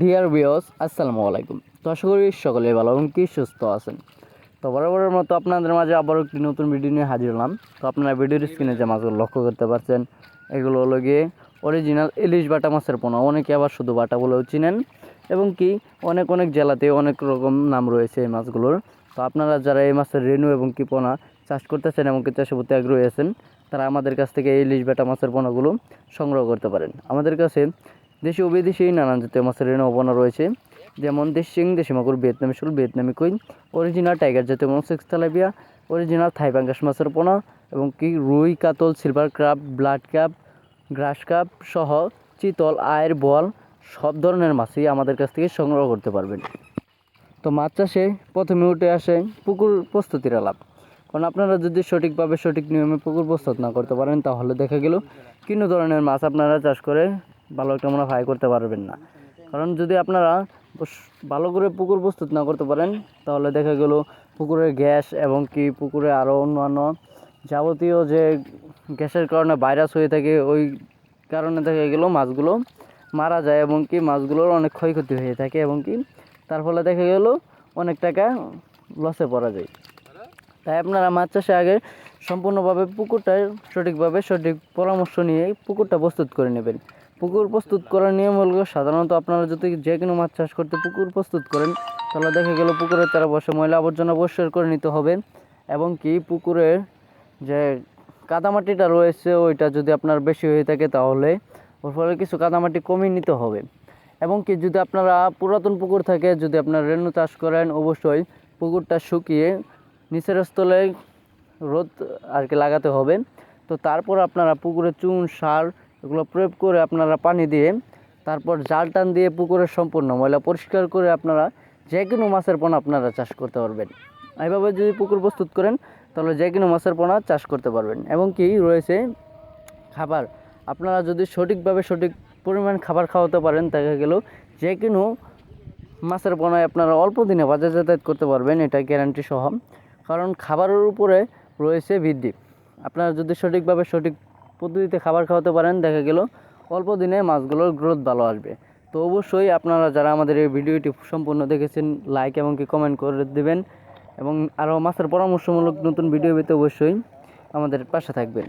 Deer বিয়স আসসালামু আলাইকুম। তো আশা করি সকলে ভালো এবং কি সুস্থ আছেন। তো বরাবরের মতো আপনাদের মাঝে আবারও একটি নতুন ভিডিও নিয়ে হাজির হলাম। তো আপনারা ভিডিওর স্ক্রিনে যে মাছগুলো লক্ষ্য করতে পারছেন, এগুলো হলো গিয়ে অরিজিনাল ইলিশ বাটা মাছের পোনা। অনেকে আবার শুধু বাটা বলেও চিনেন এবং কি অনেক অনেক জেলাতে অনেক রকম নাম রয়েছে এই মাছগুলোর। তো আপনারা যারা এই মাছের রেনু এবং কি পোনা চাষ করতেছেন এবং কি চাষের প্রতি আগ্রহী আছেন, তারা আমাদের কাছ থেকে এই ইলিশ বাটা মাছের পোনাগুলো সংগ্রহ করতে পারেন। আমাদের কাছে দেশি ও বিদেশি নানান জাতীয় মাছের অবনা রয়েছে। যেমন দেশি দেশি মাগুর ভিয়েতনামি শুল ভিয়েতনামি কুইন অরিজিনাল টাইগার জাতীয় মাছ সিক্স তেলাপিয়া অরিজিনাল থাই পাঙ্গাস মাছের পোনা এবং কি রুই, কাতল silver carp blood cap grass carp সহ চিতল, আয়ের বল সব ধরনের মাছই আমাদের কাছ থেকে সংগ্রহ করতে পারবেন। তো মাছ চাষে প্রথমে উঠে আসে পুকুর প্রস্তুতির আলাপ। কারণ আপনারা যদি সঠিকভাবে সঠিক নিয়মে পুকুর প্রস্তুত না করতে পারেন, তাহলে দেখা গেল কোনো ধরনের মাছ আপনারা চাষ করে ভালো একটা মুনাফা আয় করতে পারবেন না। কারণ যদি আপনারা ভালো করে পুকুর প্রস্তুত না করতে পারেন, তাহলে দেখা গেল পুকুরের গ্যাস এবং কি পুকুরে আরও অন্যান্য যাবতীয় যে গ্যাসের কারণে ভাইরাস হয়ে থাকে, ওই কারণে দেখা গেল মাছগুলো মারা যায় এবং কি মাছগুলোর অনেক ক্ষয়ক্ষতি হয়ে থাকে এবং কি তার ফলে দেখা গেল অনেক টাকা লসে পড়া যায়। তাই আপনারা মাছ চাষে আগে সম্পূর্ণভাবে পুকুরটা সঠিকভাবে সঠিক পরামর্শ নিয়ে পুকুরটা প্রস্তুত করে নেবেন। পুকুর প্রস্তুত করার নিয়ম হলো সাধারণত আপনারা যদি যে কোনো মাছ চাষ করতে পুকুর প্রস্তুত করেন, তাহলে দেখা গেল পুকুরের বসে ময়লা আবর্জনা পরিষ্কার করে নিতে হবে। এবং কি পুকুরের যে কাদামাটিটা রয়েছে, ওইটা যদি আপনার বেশি হয়ে থাকে তাহলে ওর ফলে কিছু কাদামাটি কমিয়ে নিতে হবে। এবং কি যদি আপনারা পুরাতন পুকুর থাকে, যদি আপনারা রেণু চাষ করেন, অবশ্যই পুকুরটা শুকিয়ে নিচের স্থলে রোদ আর কি লাগাতে হবে। তো তারপর আপনারা পুকুরে চুন, সার এগুলো প্রয়োগ করে আপনারা পানি দিয়ে, তারপর জাল টান দিয়ে পুকুরের সম্পূর্ণ ময়লা পরিষ্কার করে আপনারা যে কোনো মাছের পোনা আপনারা চাষ করতে পারবেন। এইভাবে যদি পুকুর প্রস্তুত করেন, তাহলে যে কোনো মাছের পোনা চাষ করতে পারবেন। এবং কি রয়েছে খাবার, আপনারা যদি সঠিকভাবে সঠিক পরিমাণ খাবার খাওয়াতে পারেন, দেখা গেল যে কোনো মাছের পোনায় আপনারা অল্প দিনে বাজার যাতায়াত করতে পারবেন, এটা গ্যারান্টি সহ। কারণ খাবারের উপরে রয়েছে বৃদ্ধি। আপনারা যদি সঠিকভাবে সঠিক পদ্ধতিতে খাবার খাওয়াতে পারেন, দেখা গেল অল্প দিনে মাছগুলোর গ্রোথ ভালো আসবে। তো অবশ্যই আপনারা যারা আমাদের এই ভিডিওটি সম্পূর্ণ দেখেছেন লাইক এবং কি কমেন্ট করে দেবেন এবং আরও মাছের পরামর্শমূলক নতুন ভিডিও পেতে অবশ্যই আমাদের পাশে থাকবেন।